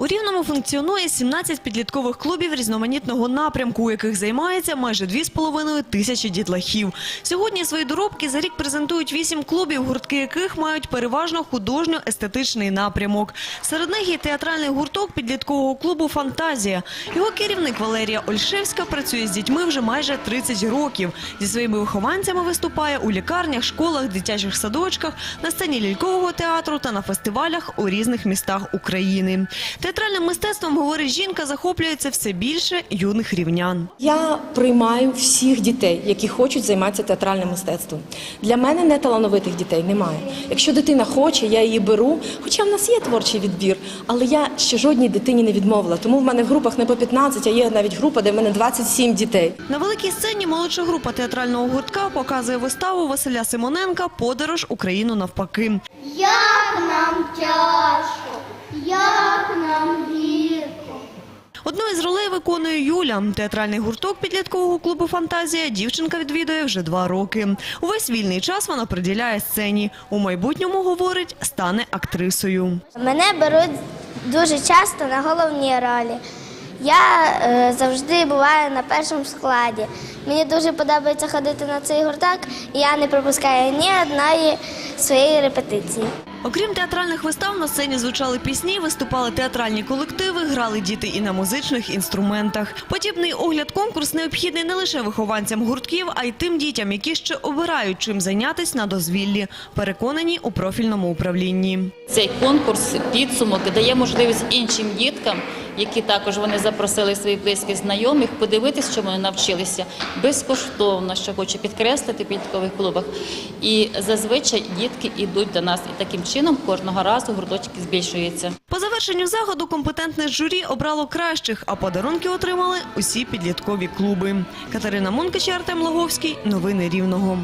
У Рівному функціонує 17 підліткових клубів різноманітного напрямку, у яких займається майже 2,5 тисячі дітлахів. Сьогодні свої доробки за рік презентують 8 клубів, гуртки яких мають переважно художньо-естетичний напрямок. Серед них є театральний гурток підліткового клубу «Фантазія». Його керівник Валерія Ольшевська працює з дітьми вже майже 30 років. Зі своїми вихованцями виступає у лікарнях, школах, дитячих садочках, на сцені лялькового театру та на фестивалях у різних містах України. Театральним мистецтвом, говорить жінка, захоплюється все більше юних рівнян. Я приймаю всіх дітей, які хочуть займатися театральним мистецтвом. Для мене неталановитих дітей немає. Якщо дитина хоче, я її беру. Хоча в нас є творчий відбір, але я ще жодній дитині не відмовила. Тому в мене в групах не по 15, а є навіть група, де в мене 27 дітей. На великій сцені молодша група театрального гуртка показує виставу Василя Симоненка Подорож Україну навпаки. Як нам тяжко, як нам гірко. Одну із ролей виконує Юля. Театральний гурток підліткового клубу Фантазія дівчинка відвідує вже два роки. Увесь вільний час вона приділяє сцені. У майбутньому говорить, стане актрисою. Мене беруть дуже часто на головні ролі. Я е, завжди буваю на першому складі. Мені дуже подобається ходити на цей гурток, і я не пропускаю ні одної своєї репетиції. Окрім театральних вистав, на сцені звучали пісні, виступали театральні колективи, грали діти і на музичних інструментах. Подібний огляд конкурс необхідний не лише вихованцям гуртків, а й тим дітям, які ще обирають чим зайнятися на дозвіллі. Переконані у профільному управлінні. Цей конкурс підсумок дає можливість іншим діткам, які також вони запросили своїх близьких знайомих, подивитись, чому вони навчилися безкоштовно, що хочу підкреслити в підліткових клубах. І зазвичай дітки йдуть до нас, і таким чином кожного разу гурточки збільшуються. По завершенню заходу компетентне журі обрало кращих, а подарунки отримали усі підліткові клуби. Катерина Мункич, Артем Логовський. Новини Рівного.